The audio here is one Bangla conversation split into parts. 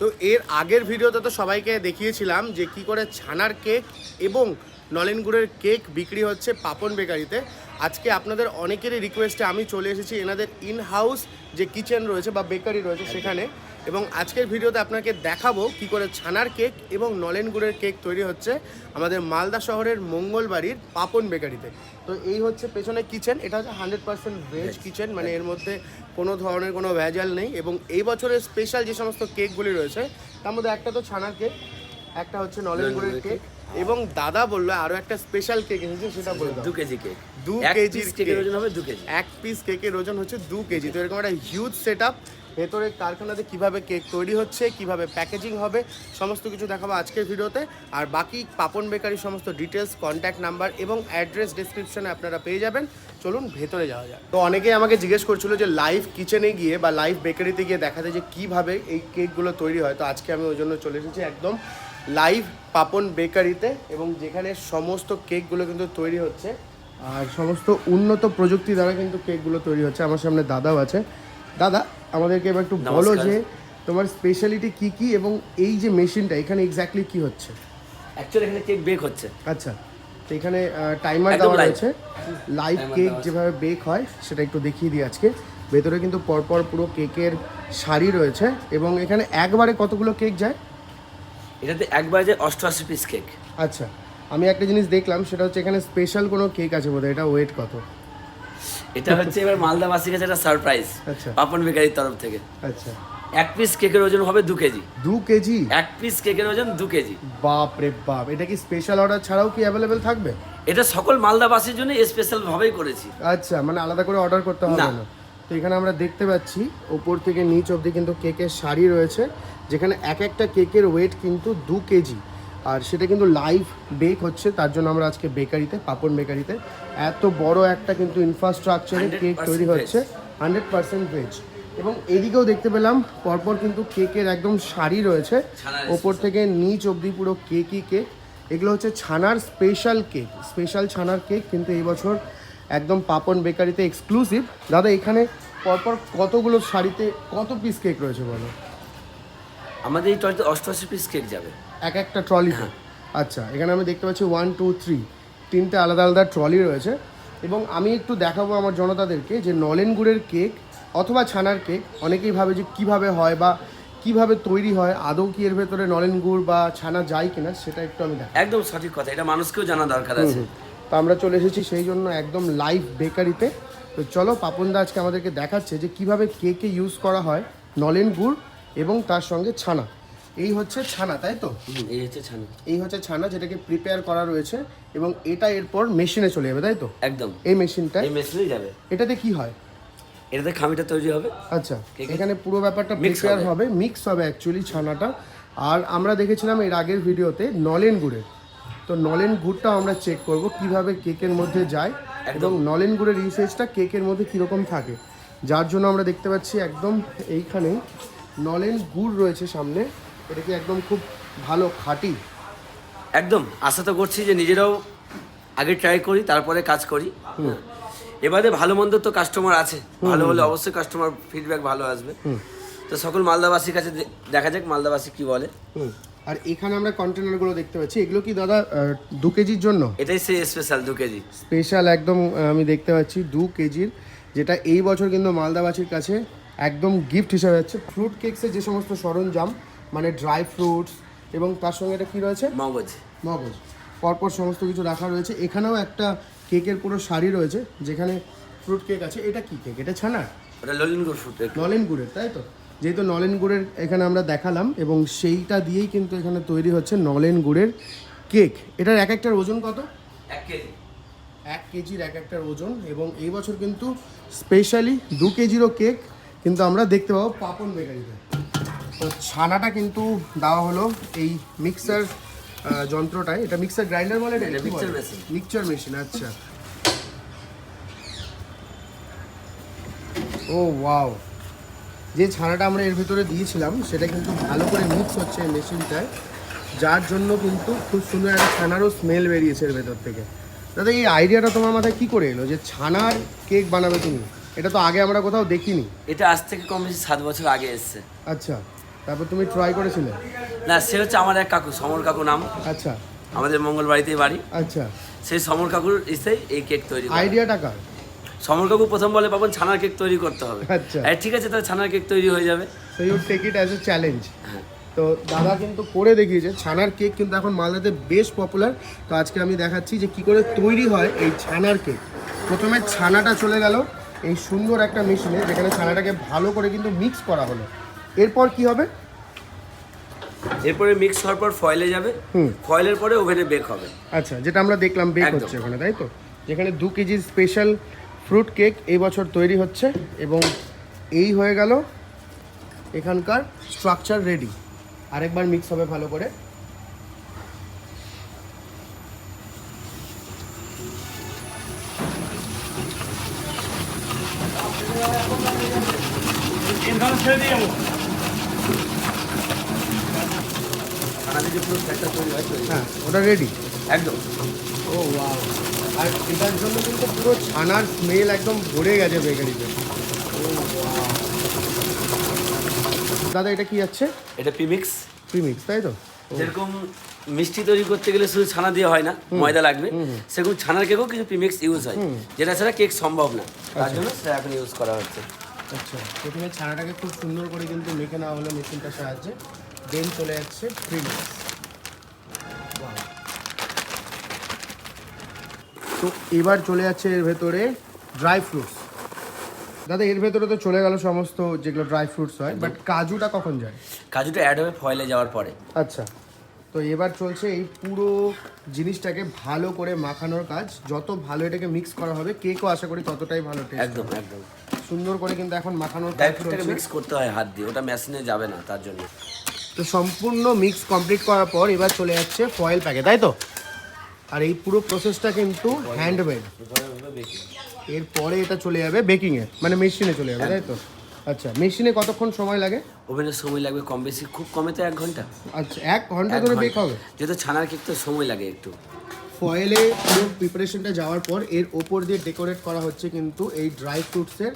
তো এর আগের ভিডিওতে তো সবাইকে দেখিয়েছিলাম যে কি করে ছানার কেক এবং নলেন গুড়ের কেক বিক্রি হচ্ছে পাপন বেকারিতে। আজকে আপনাদের অনেকেরই রিকোয়েস্টে আমি চলে এসেছি এনাদের ইন হাউস যে কিচেন রয়েছে বা বেকারি রয়েছে সেখানে। এবং আজকের ভিডিওতে আপনাকে দেখাবো কি করে ছানার কেক এবং নলেন গুড়ের কেক তৈরি হচ্ছে আমাদের মালদা শহরের মঙ্গলবাড়ির পাপন বেকারিতে। তো এই হচ্ছে পেছনে কিচেন এটা হচ্ছে হান্ড্রেড পার্সেন্ট ভেজ কিচেন মানে এর মধ্যে কোনো ধরনের কোনো ভেজাল নেই এবং এই বছরের স্পেশাল যে সমস্ত কেকগুলি রয়েছে তার মধ্যে একটা তো ছানার কেক একটা হচ্ছে নলেন গুড়ের কেক এবং দাদা বলল আরও একটা স্পেশাল কেক এসেছে সেটা বলে দাও। দু কেজি কেক। দু কেজির কেকের কেক। ওজন হবে দু কেজি। এক পিস কেকের ওজন হচ্ছে দু কেজি তো এরকম একটা হিউজ সেট আপ ভেতরে কারখানাতে কীভাবে কেক তৈরি হচ্ছে, কীভাবে প্যাকেজিং হবে, সমস্ত কিছু দেখাবো আজকের ভিডিওতে। আর বাকি পাপন বেকারির সমস্ত ডিটেলস কন্ট্যাক্ট নাম্বার এবং অ্যাড্রেস ডেসক্রিপশনে আপনারা পেয়ে যাবেন। চলুন ভেতরে যাওয়া যাক। তো অনেকেই আমাকে জিজ্ঞেস করছিল যে লাইভ কিচেনে গিয়ে বা লাইভ বেকারিতে গিয়ে দেখাতে যে কীভাবে এই কেকগুলো তৈরি হয়। তো আজকে আমি ওই জন্য চলে এসেছি একদম লাইভ পাপন বেকারিতে এবং যেখানে সমস্ত কেকগুলো কিন্তু তৈরি হচ্ছে। আর সমস্ত উন্নত প্রযুক্তি দ্বারা কিন্তু কেকগুলো তৈরি হচ্ছে। আমার সামনে দাদাও আছে। দাদা আমাদেরকে এবার একটু বলো যে তোমার স্পেশালিটি কি কি এবং এই যে মেশিনটা এখানে এক্স্যাক্টলি কি হচ্ছে? অ্যাকচুয়ালি এখানে কেক বেক হচ্ছে। আচ্ছা তো এখানে টাইমার দেওয়া। রয়েছে। লাইভ কেক যেভাবে বেক হয় সেটা একটু দেখিয়ে দিই আজকে। ভেতরে কিন্তু পরপর পুরো কেকের সারি রয়েছে এবং এখানে একবারে কতগুলো কেক যায়? এটাতে একবারে যে অষ্টআশি পিস কেক আচ্ছা আমি একটা জিনিস দেখলাম সেটা হচ্ছে এখানে স্পেশাল কোনো কেক আছে বোধহয় এটা ওয়েট কত? এটা হচ্ছে এবার মালদাবাসীর কাছে একটা সারপ্রাইজ আচ্ছা। পাপন বেকারির তরফ থেকে। আচ্ছা। এক পিস কেকের ওজন হবে দু কেজি। দু কেজি? এক পিস কেকের ওজন দু কেজি। বাপ রে বাপ এটা কি স্পেশাল অর্ডার ছাড়াও কি অ্যাভেলেবেল থাকবে? এটা সকল মালদাবাসীর জন্য স্পেশাল ভাবেই করেছি। আচ্ছা মানে আলাদা করে অর্ডার করতে হবে না। না। তো এখানে আমরা দেখতে পাচ্ছি ওপর থেকে নিচ অবধি কিন্তু কেকের শাড়ি রয়েছে যেখানে এক একটা কেকের ওয়েট কিন্তু দু কেজি। আর সেটা কিন্তু লাইভ বেক হচ্ছে তার জন্য আমরা আজকে বেকারিতে পাপন বেকারিতে এত বড় একটা কিন্তু ইনফ্রাস্ট্রাকচারে কেক তৈরি হচ্ছে। হান্ড্রেড পার্সেন্ট ভেজ এবং এদিকেও দেখতে পেলাম পরপর কিন্তু কেকের একদম শাড়ি রয়েছে। ওপর থেকে নিচ অবধি পুরো কেকই কেক এগুলো হচ্ছে ছানার স্পেশাল কেক স্পেশাল ছানার কেক কিন্তু এই বছর একদম পাপন বেকারিতে এক্সক্লুসিভ দাদা এখানে পরপর কতগুলো শাড়িতে কত পিস কেক রয়েছে বলো? আমাদের এই টয়তে অষ্টআশি পিস কেক যাবে। এক একটা ট্রলিতে? আচ্ছা এখানে আমি দেখতে পাচ্ছি ওয়ান টু থ্রি তিনটে আলাদা আলাদা ট্রলি রয়েছে। এবং আমি একটু দেখাবো আমার জনতাদেরকে যে নলেন গুড়ের কেক অথবা ছানার কেক অনেকেই ভাবে যে কীভাবে হয় বা কীভাবে তৈরি হয় আদৌ কি এর ভেতরে নলেন গুড় বা ছানা যায় কিনা সেটা একটু আমি দেখাবো। একদম সঠিক কথা এটা মানুষকেও জানা দরকার আছে। তো আমরা চলে এসেছি সেই জন্য একদম লাইভ বেকারিতে তো চলো পাপনদা আজকে আমাদেরকে দেখাচ্ছে যে কীভাবে কেকে ইউজ করা হয় নলেন গুড় এবং তার সঙ্গে ছানা। এই হচ্ছে ছানা তাই তো? এই হচ্ছে ছানা। এই হচ্ছে ছানা যেটাকে প্রিপেয়ার করা রয়েছে এবং এটা এরপর মেশিনে চলে যাবে তাই তো? একদম। এই মেশিনটা এই মেশিনেই যাবে। এটাতে কি হয়? এটাতে খামিটা তৈরি হবে। আচ্ছা এখানে পুরো ব্যাপারটা প্রিপেয়ার হবে। মিক্স হবে অ্যাকচুয়ালি ছানাটা। আর আমরা দেখেছিলাম এর আগের ভিডিওতে নলেন গুড়ের। তো নলেন গুড়টাও আমরা চেক করব কীভাবে কেকের মধ্যে যায় এবং নলেন গুড়ের ইউসেজটা কেকের মধ্যে কীরকম থাকে। যার জন্য আমরা দেখতে পাচ্ছি একদম এইখানে নলেন গুড় রয়েছে সামনে। এটা কি একদম খুব ভালো খাঁটি? একদম। আশা তো করছি যে নিজেরাও আগে ট্রাই করি তারপরে কাজ করি। এবারে ভালো মন্দ তো কাস্টমার আছে। ভালো হলে অবশ্যই কাস্টমার ফিডব্যাক ভালো আসবে। তো সকল মালদাবাসীর কাছে দেখা যাক মালদাবাসী কি বলে। আর এখানে আমরা কন্টেনারগুলো দেখতে পাচ্ছি। এগুলো কি দাদা দু কেজির জন্য? এটাই সেই স্পেশাল দু কেজি। স্পেশাল একদম আমি দেখতে পাচ্ছি দু কেজির যেটা এই বছর কিন্তু মালদাবাসীর কাছে একদম গিফট হিসাবে যাচ্ছে। ফ্রুট কেকসের যে সমস্ত সরঞ্জাম মানে ড্রাই ফ্রুটস এবং তার সঙ্গে এটা কি রয়েছে? মগজ। মগজ। পরপর সমস্ত কিছু রাখা রয়েছে। এখানেও একটা কেকের পুরো শাড়ি রয়েছে যেখানে ফ্রুট কেক আছে। এটা কি কেক এটা ছানা? ওটা ললিনগড় ফুট নলেন গুড়ের তাই তো? যেহেতু নলেন গুড়ের এখানে আমরা দেখালাম এবং সেইটা দিয়েই কিন্তু এখানে তৈরি হচ্ছে নলেন গুড়ের কেক এটার এক একটার ওজন কত? এক কেজি। এক কেজির এক একটার ওজন এবং এই বছর কিন্তু স্পেশালি দু কেজিরও কেক কিন্তু আমরা দেখতে পাবো পাপন বেকারিতে। তো ছানাটা কিন্তু দেওয়া হলো এই মিক্সার যন্ত্রটায়। এটা মিক্সার গ্রাইন্ডার বলে এটা mixer machine। মিক্সচার মেশিন আচ্ছা। ও ওয়াও যে ছানাটা আমরা এর ভিতরে দিয়েছিলাম সেটা কিন্তু ভালো করে মিক্স হচ্ছে এই মেশিনটায় যার জন্য কিন্তু খুব সুন্দর একটা ছানারও স্মেল বেরিয়েছে এর ভেতর থেকে। দাদা এই আইডিয়াটা তোমার মাথায় কি করে এলো? যে ছানার কেক বানাবে তুমি? এটা তো আগে আমরা কোথাও দেখিনি। এটা আজ থেকে কম বেশি সাত বছর আগে এসছে। আচ্ছা। তারপর তুমি ট্রাই করেছিলে? না সে হচ্ছে আমার এক কাকু সমর কাকু নাম। আচ্ছা। আমাদের মঙ্গলবাড়িতেই বাড়ি। আচ্ছা। সেই সমর কাকুর ইসেই এই কেক তৈরি করে। আইডিয়াটা কার? সমর কাকু প্রথম বলে পাবেন ছানার কেক তৈরি করতে হবে। আচ্ছা। ঠিক আছে তাহলে ছানার কেক তৈরি হয়ে যাবে। So you take it as a challenge হ্যাঁ। তো দাদা কিন্তু করে দেখিয়েছে ছানার কেক কিন্তু এখন মালদাতে বেশ পপুলার তো আজকে আমি দেখাচ্ছি যে কি করে তৈরি হয় এই ছানার কেক প্রথমে ছানাটা চলে গেল এই সুন্দর একটা মেশিনে যেখানে ছানাটাকে ভালো করে কিন্তু মিক্স করা হলো। এরপর কি হবে? এরপরে মিক্স হওয়ার পর ফয়েলে যাবে। হুম। ফয়েলের পরে ওভেনে বেক হবে। আচ্ছা যেটা আমরা দেখলাম বেক হচ্ছে ওখানে তাই তো? যেখানে দু কেজি স্পেশাল ফ্রুট কেক এই বছর তৈরি হচ্ছে এবং এই হয়ে গেল এখানকার স্ট্রাকচার রেডি আরেকবার মিক্স হবে ভালো করে। ছানা থেকে পুরো ফ্যাটটা তৈরি হয় তৈরি হ্যাঁ। ওটা রেডি একদম। ও ওয়াও আর এটার জন্য কিন্তু পুরো ছানার স্মেল একদম ভরে গেছে বেকারিতে দাদা এটা কি যাচ্ছে? এটা পিমিক্স প্রিমিক্স তাই তো? যেরকম মিষ্টি তৈরি করতে গেলে শুধু ছানা দিয়ে হয় না ময়দা লাগবে সেরকম ছানার কেকেও কিছু প্রিমিক্স ইউজ হয়। যেটা ছাড়া কেক সম্ভব না তার জন্য সেটা এখন ইউজ করা হচ্ছে। আচ্ছা প্রথমে ছানাটাকে খুব সুন্দর করে কিন্তু মেখে নেওয়া হলো মেশিনটার সাহায্যে। দেন চলে যাচ্ছে প্রিমিক্স তো এবার চলে যাচ্ছে এর ভেতরে ড্রাই ফ্রুটস দাদা এর ভেতরে তো চলে গেল সমস্ত যেগুলো ড্রাই ফ্রুটস হয় বাট কাজুটা কখন যায়? কাজুটা অ্যাড হবে ফয়েলে যাওয়ার পরে। আচ্ছা। তো এবার চলছে এই পুরো জিনিসটাকে ভালো করে মাখানোর কাজ। যত ভালো এটাকে মিক্স করা হবে কেকও আশা করি ততটাই ভালো টেস্ট একদম একদম। সুন্দর করে কিন্তু এখন মাখানোর কাজ মিক্স করতে হয় হাত দিয়ে ওটা মেশিনে যাবে না তার জন্য। তো সম্পূর্ণ মিক্স কমপ্লিট করার পর এবার চলে যাচ্ছে ফয়েল প্যাকে তাই তো? আর এই পুরো প্রসেসটা কিন্তু হ্যান্ডমেড এরপরে এটা চলে যাবে বেকিংয়ে মানে মেশিনে চলে যাবে তাই তো? আচ্ছা মেশিনে কতক্ষণ সময় লাগে? ওভেনের সময় লাগবে কম বেশি খুব কমে তো এক ঘণ্টা। আচ্ছা এক ঘণ্টা ধরে বেক হবে? যেহেতু ছানার কেক তো সময় লাগে একটু। ফয়েলে পুরো প্রিপারেশনটা যাওয়ার পর এর ওপর দিয়ে ডেকোরেট করা হচ্ছে কিন্তু এই ড্রাই ফ্রুটসের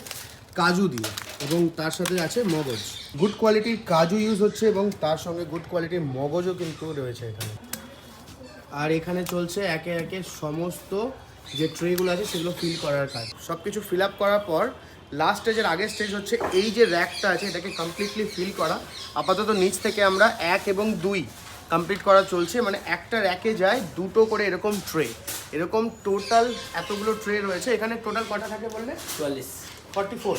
কাজু দিয়ে এবং তার সাথে আছে মগজ। গুড কোয়ালিটির কাজু ইউজ হচ্ছে এবং তার সঙ্গে গুড কোয়ালিটির মগজও কিন্তু রয়েছে এখানে। আর এখানে চলছে একে একে সমস্ত যে ট্রেগুলো আছে সেগুলো ফিল করার কাজ। সব কিছু ফিল আপ করার পর লাস্ট স্টেজের আগের স্টেজ হচ্ছে এই যে র্যাকটা আছে এটাকে কমপ্লিটলি ফিল করা। আপাতত নিচ থেকে আমরা এক এবং দুই কমপ্লিট করা চলছে। মানে একটা র্যাকে যায় দুটো করে এরকম ট্রে এরকম টোটাল এতগুলো ট্রে রয়েছে। এখানে টোটাল কটা থাকে বললে? চুয়াল্লিশ। Forty four.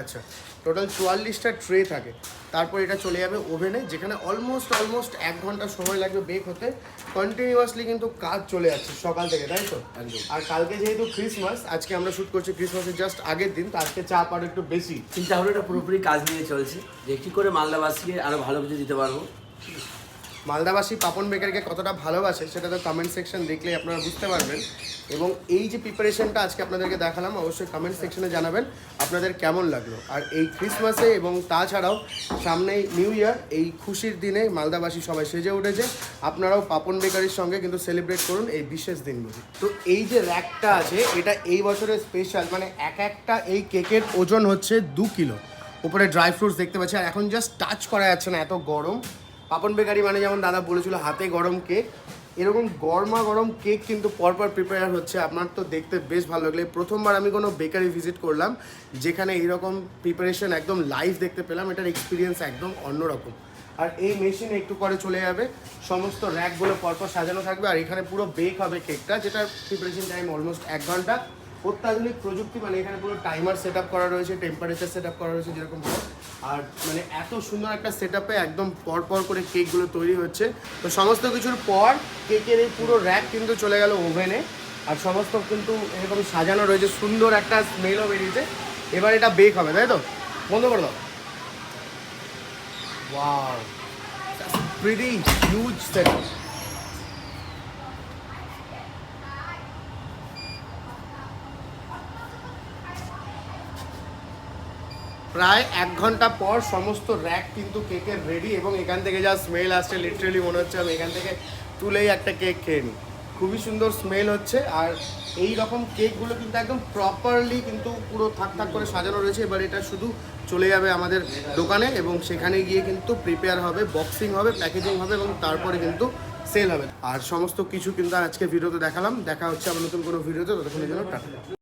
আচ্ছা টোটাল চুয়াল্লিশটা ট্রে থাকে। তারপর এটা চলে যাবে ওভেনে যেখানে অলমোস্ট অলমোস্ট এক ঘণ্টা সময় লাগবে বেক হতে। কন্টিনিউয়াসলি কিন্তু কাজ চলে যাচ্ছে সকাল থেকে তাই তো? একদম। আর কালকে যেহেতু ক্রিসমাস আজকে আমরা শ্যুট করছি ক্রিসমাসের জাস্ট আগের দিন তো আজকে চাপ আরও একটু বেশি। চিন্তা ভাবনাটা পুরোপুরি কাজ নিয়ে চলছে। যে কি করে মালদাবাসীকে আরও ভালো কিছু দিতে পারব? মালদাবাসী পাপন বেকারকে কতটা ভালোবাসে সেটা তো কমেন্ট সেকশন দেখলেই আপনারা বুঝতে পারবেন। এবং এই যে প্রিপারেশনটা আজকে আপনাদেরকে দেখালাম, অবশ্যই কমেন্ট সেকশনে জানাবেন আপনাদের কেমন লাগল। আর এই ক্রিসমাসে এবং তাছাড়াও সামনেই নিউ ইয়ার এই খুশির দিনে মালদাবাসী সবাই সেজে উঠেছে। আপনারাও পাপন বেকারির সঙ্গে কিন্তু সেলিব্রেট করুন এই বিশেষ দিনগুলি। তো এই যে র্যাকটা আছে, এটা এই বছরের স্পেশাল মানে এক একটা এই কেকের ওজন হচ্ছে দু কিলো। উপরে ড্রাই ফ্রুটস দেখতে পাচ্ছি, আর এখন জাস্ট টাচ করা যাচ্ছে না, এত গরম। পাপন বেকারি মানে যেমন দাদা বলেছিল, হাতে গরম কেক। এরকম গরমা গরম কেক কিন্তু পরপর প্রিপেয়ার হচ্ছে। আপনার তো দেখতে বেশ ভালো লাগলে। প্রথমবার আমি কোনো বেকারি ভিজিট করলাম, যেখানে এইরকম প্রিপারেশন একদম লাইভ দেখতে পেলাম। এটার এক্সপিরিয়েন্স একদম অন্যরকম। আর এই মেশিনে একটু পরে চলে যাবে। সমস্ত র্যাকগুলো পরপর সাজানো থাকবে। আর এখানে পুরো বেক হবে কেকটা যেটার প্রিপারেশন টাইম অলমোস্ট এক ঘণ্টা। অত্যাধুনিক প্রযুক্তি মানে এখানে পুরো টাইমার সেট করা রয়েছে টেম্পারেচার সেট করা রয়েছে যেরকম আর মানে এত সুন্দর একটা সেট একদম পর পর করে কেকগুলো তৈরি হচ্ছে। তো সমস্ত কিছুর পর কেকের এই পুরো র্যাক কিন্তু চলে গেল ওভেনে আর সমস্ত কিন্তু এরকম সাজানো রয়েছে, সুন্দর একটা স্মেলও বেরিয়েছে। এবার এটা বেক হবে, তাই তো? বন্ধ করে দাও। ওয়াও প্রিটি হিউজ সেট প্রায় এক ঘণ্টা পর সমস্ত র্যাক কিন্তু কেকের রেডি এবং এখান থেকে যা স্মেল আসছে লিটারেলি মনে হচ্ছে আমি এখান থেকে তুলেই একটা কেক খেয়ে নিই। খুবই সুন্দর স্মেল হচ্ছে আর এই রকম কেকগুলো কিন্তু একদম প্রপারলি কিন্তু পুরো থাক থাক করে সাজানো রয়েছে, এবার এটা শুধু চলে যাবে আমাদের দোকানে এবং সেখানে গিয়ে কিন্তু প্রিপেয়ার হবে বক্সিং হবে প্যাকেজিং হবে এবং তারপরে কিন্তু সেল হবে। আর সমস্ত কিছু কিন্তু আজকে ভিডিওতে দেখালাম। দেখা হচ্ছে আবার নতুন কোনো ভিডিওতে ততক্ষণের জন্য টাটা।